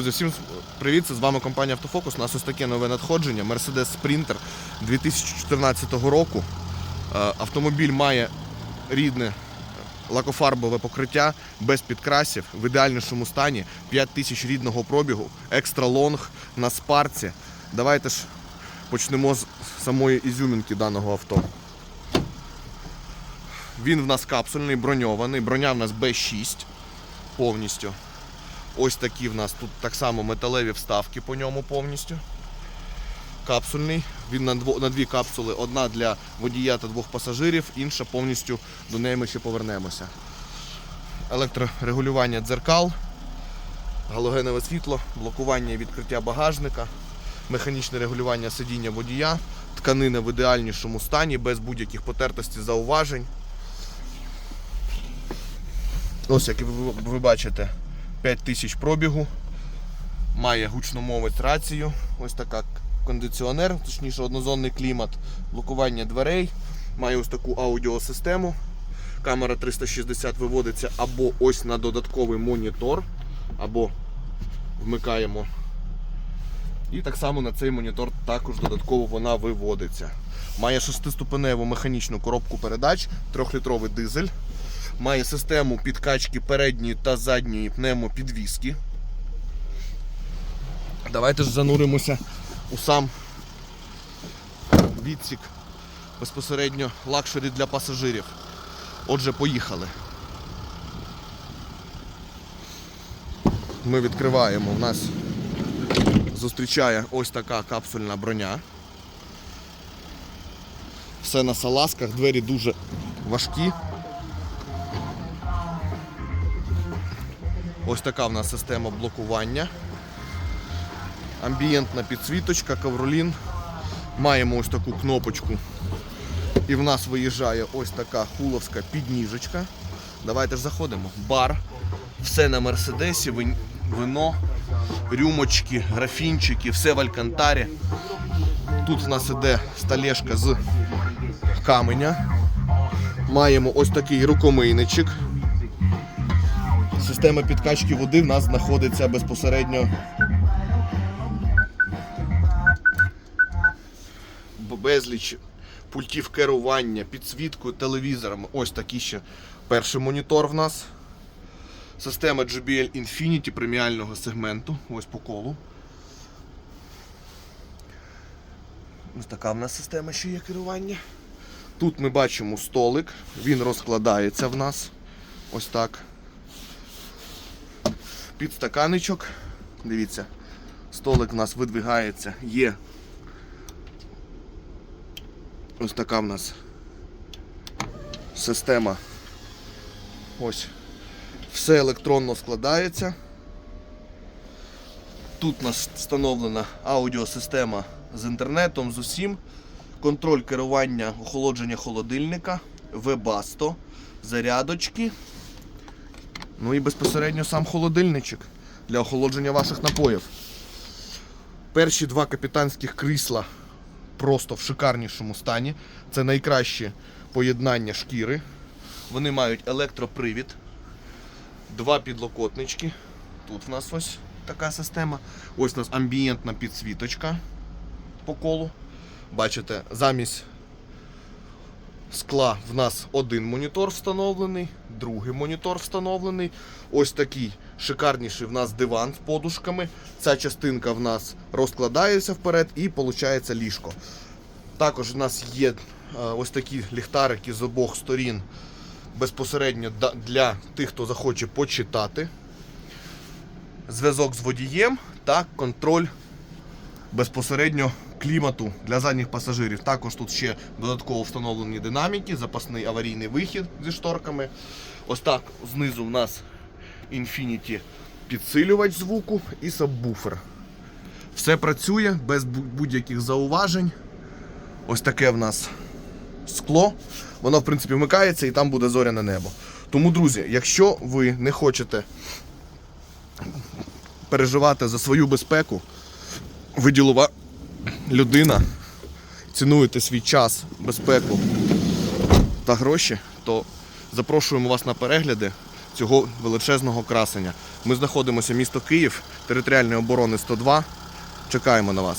Друзі, всім привіт! Це з вами компанія Автофокус. У нас ось таке нове надходження. Mercedes Sprinter 2014 року. Е, Автомобіль має рідне лакофарбове покриття без підкрасів в ідеальнішому стані. 5 тисяч рідного пробігу, екстра лонг на спарці. Давайте ж почнемо з самої ізюмінки даного авто. Він в нас капсульний, броньований. Броня в нас B6 повністю. Ось такі в нас тут так само металеві вставки по ньому повністю. Капсульний. Він на, дво, на дві капсули. Одна для водія та двох пасажирів, інша повністю до неї ми ще повернемося. Електрорегулювання дзеркал, галогенове світло, блокування і відкриття багажника, механічне регулювання сидіння водія, тканина в ідеальнішому стані, без будь-яких потертостей зауважень. Ось як ви, ви бачите, 5 тисяч пробігу. Має гучномовець рацію. Ось така кондиціонер, точніше однозонний клімат, блокування дверей. Має ось таку аудіосистему. Камера 360 виводиться або ось на додатковий монітор, або вмикаємо. І так само на цей монітор також додатково вона виводиться. Має шестиступеневу механічну коробку передач, 3-літровий дизель. Має систему підкачки передньої та задньої пневмопідвіски. Давайте ж зануримося у сам відсік безпосередньо лакшері для пасажирів. Отже, поїхали. Ми відкриваємо. У нас зустрічає ось така капсульна броня. Все на салазках, двері дуже важкі. Ось така в нас система блокування. Амбієнтна підсвіточка, ковролін. Маємо ось таку кнопочку. І в нас виїжджає ось така хуловська підніжечка. Давайте ж заходимо. Бар. Все на мерседесі, вино, рюмочки, графінчики, все в алькантарі. Тут в нас іде столешка з каменя. Маємо ось такий рукомийничок. Система підкачки води в нас знаходиться безпосередньо безліч пультів керування, підсвіткою, телевізорами. Ось такий ще перший монітор в нас. Система JBL Infinity преміального сегменту. Ось по колу. Ось така в нас система ще є керування. Тут ми бачимо столик, він розкладається в нас. Ось так підстаканичок. Дивіться, столик у нас видвигається, є. Ось така в нас система. Ось. Все електронно складається. Тут у нас встановлена аудіосистема з інтернетом, з усім. Контроль керування охолодження холодильника, Webasto, зарядочки. Ну і безпосередньо сам холодильничок для охолодження ваших напоїв. Перші два капітанських крісла просто в шикарнішому стані. Це найкраще поєднання шкіри. Вони мають електропривід, два підлокотнички. Тут в нас ось така система. Ось у нас амбієнтна підсвіточка по колу. Бачите, замість скла в нас один монітор встановлений, другий монітор встановлений. Ось такий шикарніший в нас диван з подушками. Ця частинка в нас розкладається вперед і виходить ліжко. Також в нас є е, ось такі ліхтарики з обох сторін безпосередньо для тих, хто захоче почитати. Зв'язок з водієм та контроль безпосередньо клімату для задніх пасажирів. Також тут ще додатково встановлені динаміки, запасний аварійний вихід зі шторками. Ось так знизу в нас Infinity підсилювач звуку і сабвуфер. Все працює без будь-яких зауважень. Ось таке в нас скло. Воно, в принципі, вмикається і там буде зоряне небо. Тому, друзі, якщо ви не хочете переживати за свою безпеку, ви ділова людина, цінуєте свій час, безпеку та гроші, то запрошуємо вас на перегляди. цього величезного красення. Ми знаходимося місто Київ, територіальної оборони 102. Чекаємо на вас.